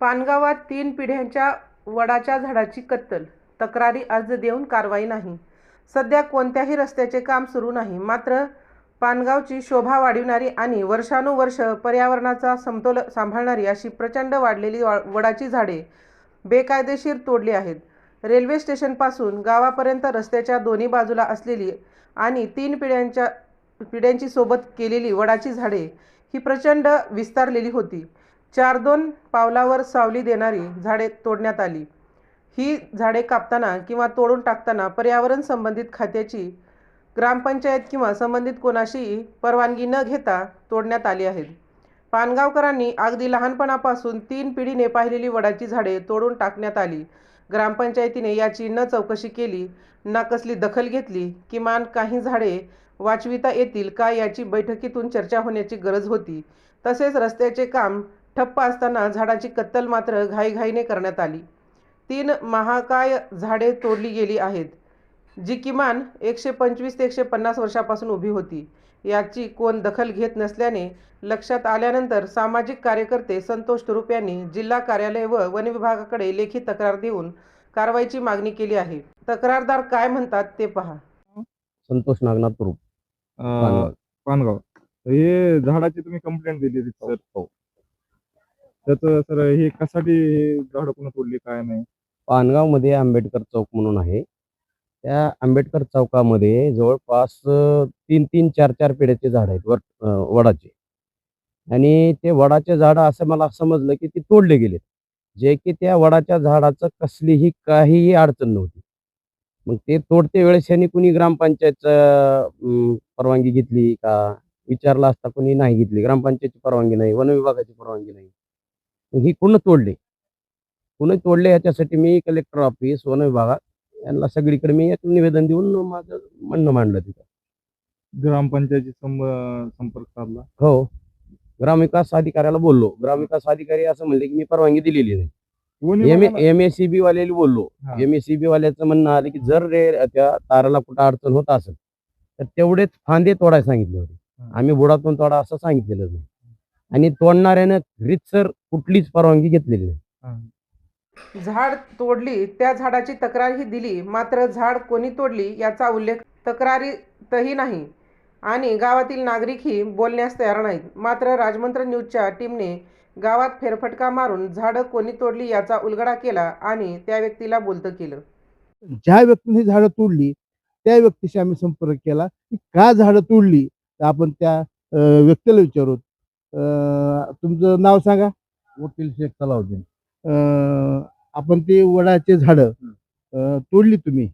पानगावात तीन पिढ्यांच्या वडाच्या झाडाची कत्तल. तक्रारी अर्ज देऊन कारवाई नाही. सध्या कोणत्याही रस्त्याचे काम सुरू नाही. मात्र पानगावची शोभा वाढविणारी आणि वर्षानुवर्ष पर्यावरणाचा समतोल सांभाळणारी अशी प्रचंड वाढलेली वा वडाची झाडे बेकायदेशीर तोडली आहेत. रेल्वे स्टेशनपासून गावापर्यंत रस्त्याच्या दोन्ही बाजूला असलेली आणि तीन पिढ्यांच्या पिढ्यांची सोबत केलेली वडाची झाडे ही प्रचंड विस्तारलेली होती. चार दोन पावलावर सावली देणारी झाडे तोडण्यात आली. ही झाडे कापताना किंवा तोडून टाकताना पर्यावरण संबंधित खात्याची ग्रामपंचायत किंवा संबंधित कोणाशीही परवानगी न घेता तोडण्यात आली आहेत. पानगावकरांनी अगदी लहानपणापासून तीन पिढीने पाहिलेली वडाची झाडे तोडून टाकण्यात आली. ग्रामपंचायतीने याची न चौकशी केली ना कसली दखल घेतली किमान काही झाडे वाचविता येतील का याची बैठकीतून चर्चा होण्याची गरज होती. तसेच रस्त्याचे काम ठप्प असताना झाडाची कत्तल मात्र घाईघाईने करण्यात आली. तीन महाकाय झाडे तोडली गेली आहेत. जी किमान एकशे पंचवीस ते एकशे पन्नास वर्षापासून उभी होती. याची कोण दखल घेत नसल्याने लक्षात आल्यानंतर सामाजिक कार्यकर्ते संतोष तुरुप यांनी जिल्हा कार्यालय व वन विभागाकडे लेखी तक्रार देऊन कारवाईची मागणी केली आहे. तक्रारदार काय म्हणतात ते पहा. संतोष नागनाथ तुरुप. पानगाव. पानगाव. हे झाडाची तुम्ही कंप्लेंट दिली होती सर हो. त्याचं सर हे कशासाठी झाड कोण तोडली काय नाही? पानगावमध्ये आंबेडकर चौक म्हणून आहे. त्या आंबेडकर चौकामध्ये जवळपास तीन तीन चार चार पेढ्याचे झाड आहेत वर वडाचे. आणि ते वडाचे झाड असं मला समजलं की ते तोडले गेलेत. जे की त्या वडाच्या झाडाचं कसलीही काहीही अडचण नव्हती. मग ते तोडते वेळेस यांनी कुणी ग्रामपंचायतचं परवानगी घेतली का? विचारला असता कुणी नाही घेतली. ग्रामपंचायतची परवानगी नाही वन विभागाची परवानगी नाही. ही पूर्ण तोडले? कुणी तोडले याच्यासाठी मी कलेक्टर ऑफिस वन विभागात यांना सगळीकडे मी एक निवेदन देऊन माझं म्हणणं मांडलं तिथं. ग्रामपंचायती संपर्क साधला? हो. ग्रामविकास अधिकाऱ्याला बोललो. ग्रामविकास अधिकारी असं म्हणले की मी परवानगी दिलेली नाही. एम एस सी बी वाल्याला बोललो. एम एस सी बी वाल्याचं म्हणणं आलं की जर रे त्या ताराला कुठं अडचण होत असेल तर तेवढेच फांदे तोडायला सांगितले होते. आम्ही बुडातून तोडा असं सांगितलेलं नाही. आणि तोडणाऱ्यानं रीतसर कुठलीच परवानगी घेतलेली नाही. झाड तोडली त्या झाडाची तक्रारही दिली मात्र झाड कोणी तोडली याचा उल्लेख तक्रारीतही नाही. आणि गावातील नागरिकही बोलण्यास तयार नाहीत. मात्र राजमंत्र न्यूजच्या टीमने गावात फेरफटका मारून झाडं कोणी तोडली याचा उलगडा केला आणि त्या व्यक्तीला बोलतं केलं. ज्या व्यक्तीने झाडं तोडली त्या व्यक्तीशी आम्ही संपर्क केला की का झाडं तोडली तर आपण त्या व्यक्तीला विचारू. अं, तुमचं नाव सांगा. वकील शेख सलाउद्दीन. अं, आपण ते वडाचे झाडं तोडली तुम्ही.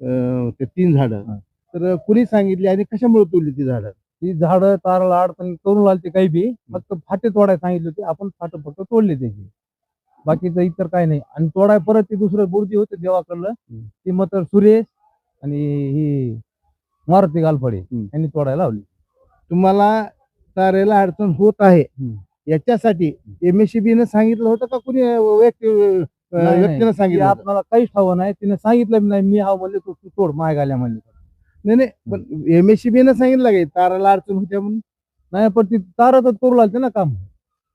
अं, ते तीन झाडं. तर कुणी सांगितली आणि कशामुळे तोडली ती झाडं? ती झाडं ताराला अडचण करून लागते काही बी फक्त फाटे तोडायला सांगितले होते. आपण फाटे फक्त तोडले त्याची. बाकीचं इतर काही नाही. आणि तोडाय परत ते दुसरं बुर्जी होते देवाकडलं. ती मग सुरेश आणि ही मारुती गालफडे यांनी तोडायला लावली. तुम्हाला तारेला अडचण होत आहे. याच्यासाठी एम एस न सांगितलं होतं का कुणी व्यक्ती. व्यक्तीनं सांगितलं होतं? आपल्याला काहीच ठाव नाही. तिने सांगितलं नाही मी हा म्हणले तू तू तोड माय गाल्या म्हणले. नाही नाही पण एम एस न सांगितलं का ताराला अडचण होत्या म्हणून? नाही पण ती तारा तर करू लागते ना काम.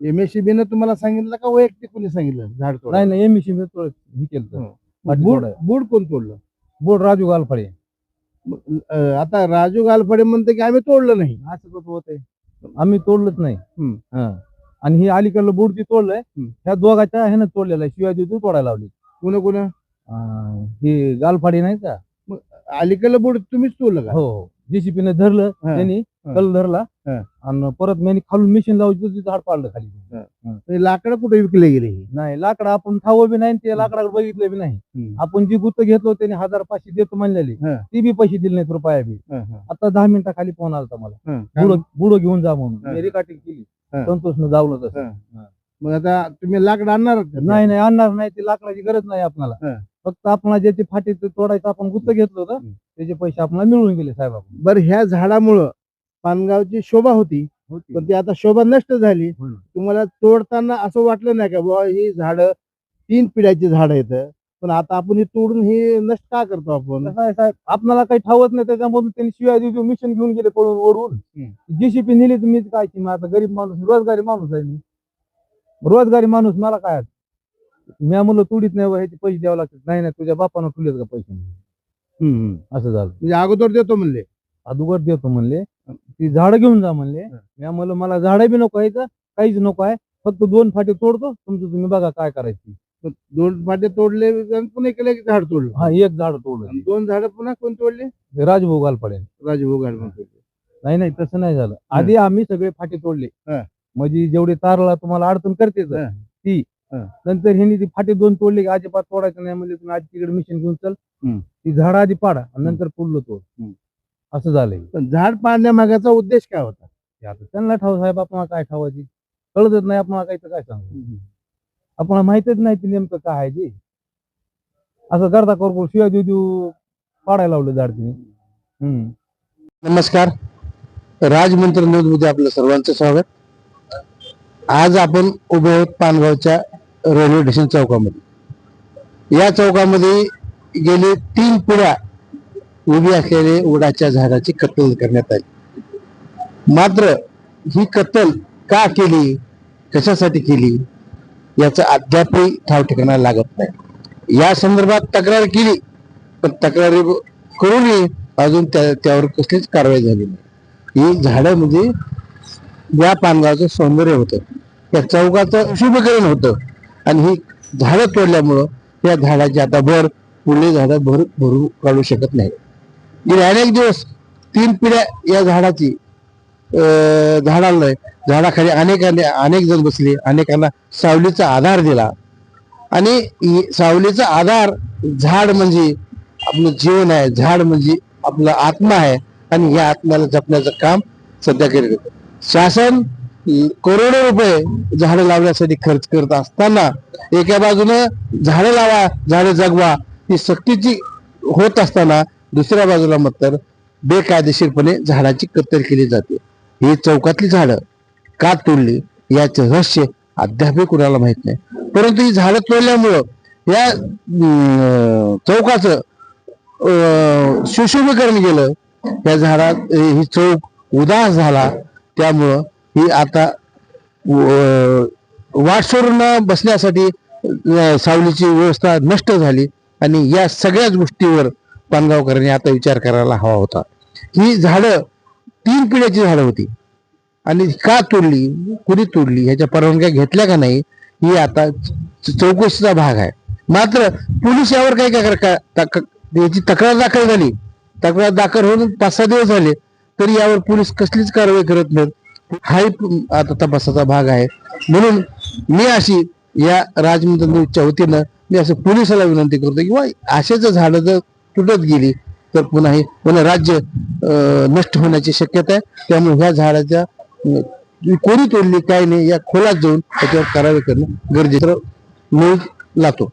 एम एस न तुम्हाला सांगितलं का वैयक्तिक कोणी सांगितलं? झाड तोड नाही नाही तोड हे केलं तोडायला. बुड कोण तोडलं? बोर्ड राजू गालफडे. आता राजू गालफडे म्हणते की आम्ही तोडलं नाही. असं कसं होतंय. आम्ही तोडलंच नाही. हा. आणि ही अलीकडलं बोर्ड जी तोडलंय हम्म. ह्या दोघाच्या ह्यानं तोडलेलं आहे शिवाय तू तोडायला लावली कुणा कुणा अं, ही गालफाडी नाही का अलीकडलं बुड तुम्हीच तोडलं का हो हो जेसीपीने धरलं हा. त्यांनी हा. कल धरला हा. आणि परत मी खालून मिशन लावली झाड पाडलं खाली ते लाकडं कुठे विकले गेले हे? नाही लाकडं आपण खावं बी नाही ते लाकडाकडे बघितलं बी नाही हम्म. आपण जी गुत्त घेतलो त्यांनी हजार पाचशे देतो म्हणलेली हा. ती बी पैसे दिले नाहीत रुपया बी हा, हा, आता दहा मिनिटाखाली फोन आला होता मला हा. बुडो बुडो घेऊन जा म्हणून हा. मी रिकाटिंग केली हा. संतोषनं जावलं तसं. मग आता तुम्ही लाकड आणणार आहात का? नाही नाही आणणार नाही. ते लाकडाची गरज नाही आपल्याला. हा. फक्त आपण ज्याचे फाटे ते तोडायचं आपण गुत्त घेतलं होतं हम्म. त्याचे पैसे आपल्याला मिळून गेले साहेब बरं ह्या झाडामुळं पानगावची शोभा होती पण ती आता शोभा नष्ट झाली. हो ना. तुम्हाला तोडताना असं वाटलं नाही का बाबा ही झाडं तीन पिढ्याची झाड आहेत. पण आता आपण हे तोडून हे नष्ट का करतो आपण? आहे साहेब आपल्याला काही ठावत नाही त्याच्यामधून त्यांनी शिवाय देऊ मिशन घेऊन गेले पळून ओढून. जेसीपी नेली तर मीच काय की आता गरीब माणूस रोजगारी माणूस आहे मी. रोजगारी माणूस मला काय? मी म्हणलं तुडीत नाही ह्याचे पैसे द्यावे लागतात नाही नाही तुझ्या बापानं तुलेत का पैसे. असं झालं. म्हणजे अगोदर देतो म्हणले. अगोदर देतो म्हणले. ती झाडं घेऊन जा म्हणले. मी म्हणलं मला झाडं बी नको यायचं काहीच नको आहे. फक्त दोन फाटे तोडतो. तुमचं तुम्ही बघा काय करायची. दोन फाटे तोडले आणि पुन्हा केलं एक झाड तोडलं. हा एक झाड तोडलं. आणि दोन झाड पुन्हा कोण तोडले? ते राजभोग घाल पडेल तोडले. नाही नाही तसं नाही झालं. आधी आम्ही सगळे फाटे तोडले. हा. म्हणजे जेवढे तारला तुम्हाला अडचण करतेच हा. ती. हा. नंतर ह्यांनी ती फाटे दोन तोडले की अजिबात तोडायचं नाही म्हणजे तुम्ही आधी तिकडे मिशन घेऊन चल. हम्म. ती झाड आधी पाडा आणि नंतर पुढलं तोड. हम्म. असं झालंय. पण झाड पाडण्यामागाचा उद्देश काय होता? ते आता त्यांना ठाव साहेब आपण काय ठावायची? कळतच नाही आपण काय तर काय सांगू? आपण माहितच नाही ते नेमकं काय आहे ते. असं करता करू शिवाय देऊ देऊ पाडायला लावलं झाड तुम्ही हम्म. नमस्कार. राजमंत्र न्यूजमध्ये आपलं सर्वांचं स्वागत. आज आपण उभे आहोत पानगावच्या रेल्वे स्टेशन चौकामध्ये. या चौकामध्ये गेले तीन पिढ्या उभी असलेले उडाच्या झाडाची कत्तल करण्यात आली. मात्र ही कत्तल का केली? कशासाठी केली? याचं अद्यापही ठाव ठिकाणा लागत नाही. या संदर्भात तक्रार केली पण तक्रारी करूनही अजून त्या त्यावर कसलीच कारवाई झाली नाही. ही झाडं म्हणजे या पानगावचं सौंदर्य होतं. या चौकाचं शुभकरण होतं. आणि ही झाडं तोडल्यामुळं या झाडाची आता भर पुढली झाडं भर भरू काढू शकत नाही. गेले अनेक दिवस तीन पिढ्या या झाडाची झाडाला झाडाखाली अनेकांनी अनेक जण बसले. अनेकांना सावलीचा आधार दिला. आणि सावलीचा आधार झाड म्हणजे आपलं जीवन आहे. झाड म्हणजे आपला आत्मा आहे. आणि या आत्म्याला जपण्याचं काम सध्या करीत शासन करोडो रुपये झाडं लावण्यासाठी खर्च करत असताना एका बाजूनं झाडं लावा झाडं जगवा ही सक्तीची होत असताना दुसऱ्या बाजूला मात्र बेकायदेशीरपणे झाडाची कत्तल केली जाते. ही चौकातली झाडं का तोडली याचे रहस्य अद्यापही कुणाला माहीत नाही. परंतु ही झाडं तोडल्यामुळं या चौकाचं सुशोभीकरण केलं या झाडात ही चौक उदास झाला. त्यामुळं ही आता अं, बसण्यासाठी सावलीची व्यवस्था नष्ट झाली आणि या सगळ्याच गोष्टीवर पानगावकरांनी आता विचार करायला हवा होता. ही झाडं तीन पिढ्याची झाडं होती. आणि का तोडली? कुणी तोडली? ह्याच्या परवानग्या घेतल्या का नाही? ही आता च- चौकशीचा भाग आहे. मात्र पोलीस यावर काही काय का- तक- याची तक्रार दाखल झाली. तक्रार दाखल होऊन पाच सहा दिवस झाले. तरी यावर पोलीस कसलीच कारवाई करत नाहीत. हाही आता तपासाचा भाग आहे. म्हणून मी अशी या राजमंत्र वतीनं मी असं पोलिसाला विनंती करतो किंवा बा असेच झाडं जर तुटत गेली तर पुन्हा हे पुन्हा राज्य नष्ट होण्याची शक्यता आहे. त्यामुळे ह्या झाडाच्या कोणी तोडली काय नाही या खोलात जाऊन त्याच्यावर कारवाई करणं गरजेचं न्यूज लागतो.